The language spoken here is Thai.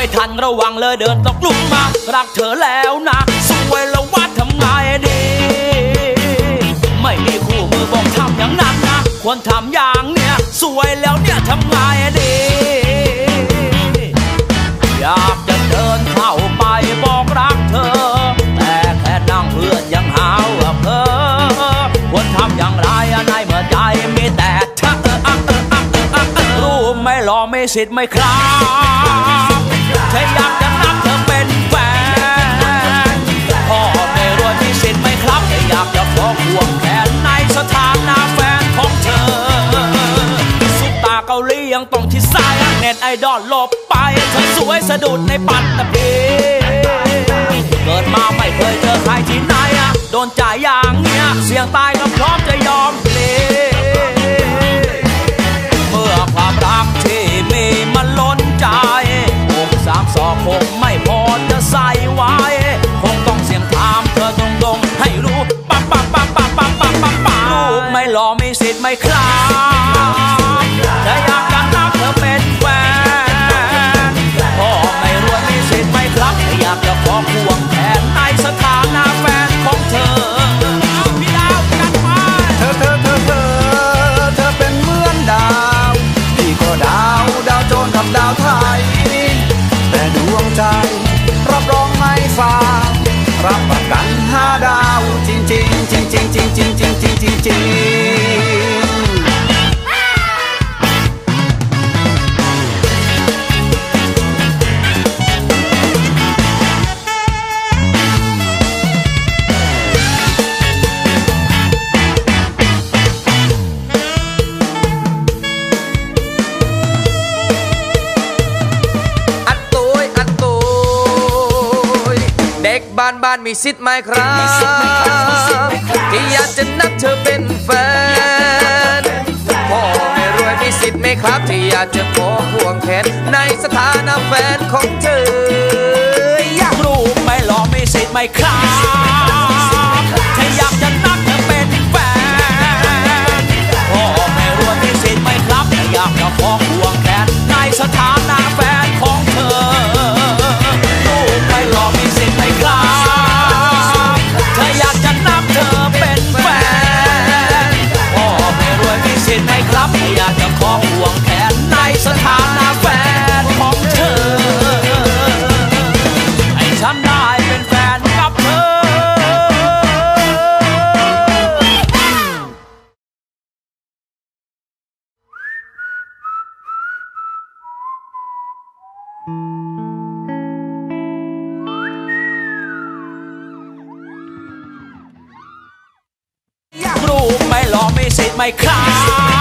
ไม่ทันระวังเลยเดินตกหลุมมา รักเธอแล้วนะสวยแล้วว่าทำไงดี ไม่มีคู่มือบอกทำอย่างนั้นนะ ควรทำอย่างเนี้ยสวยแล้วเนี่ยทำไงดี อยากจะเดินเข้าไปบอกรักเธอ แต่แค่นั่งเพื่อนยังหาว่าเพ้อควรทำอย่างไรในเมื่อใจมีแต่เธอรู้ไหม่อไม่สิทธิ์ไม่ครับ แค่อยากจะนับเธอเป็นแฟนพ่อไม่รวยมีสิทธิ์ไหม่ครับแค่อยากจะขอห่วงแขนในสถานะแฟนของเธอซุปตาเกาหลียังต้องชิดซ้ายเน็ตไอดอลหลบไป เธอสวยสะดุดในปัตตภีเกิดมาไม่เคยเจอใครที่ไหนโดนจ่ายอย่างเนี้ยเสียงตาย รอมีสิทธิ์ไม่คลาจะอยากจะนับเธอเป็นแฟนพ่อไม่รวยมีสิทธิ์ไม่ครับอยากจะขอควงแขนในสถานะแฟนของเธอพี่ดาวกันไปเธอเธอเธอเธอเธอเป็นเหมือนดาวพี่ก็ดาวดาวโจรกับดาวไทย แต่ดวงใจรับรองไม่ฟ้ารับประกันห้าดาวจริงจริงจริงจริงจริงจริงจริงจริง บ้านมีสิทธิ์ไหมครับที่อยากจะนับเธอเป็นแฟนพ่อไม่รวยมีสิทธิ์ไหมครับ ที่อยากจะขอห่วงแขนในสถานะแฟนของเธอ อยากรูปไม่หล่อไม่สิทธิ์ไม่ครับ promise in my car.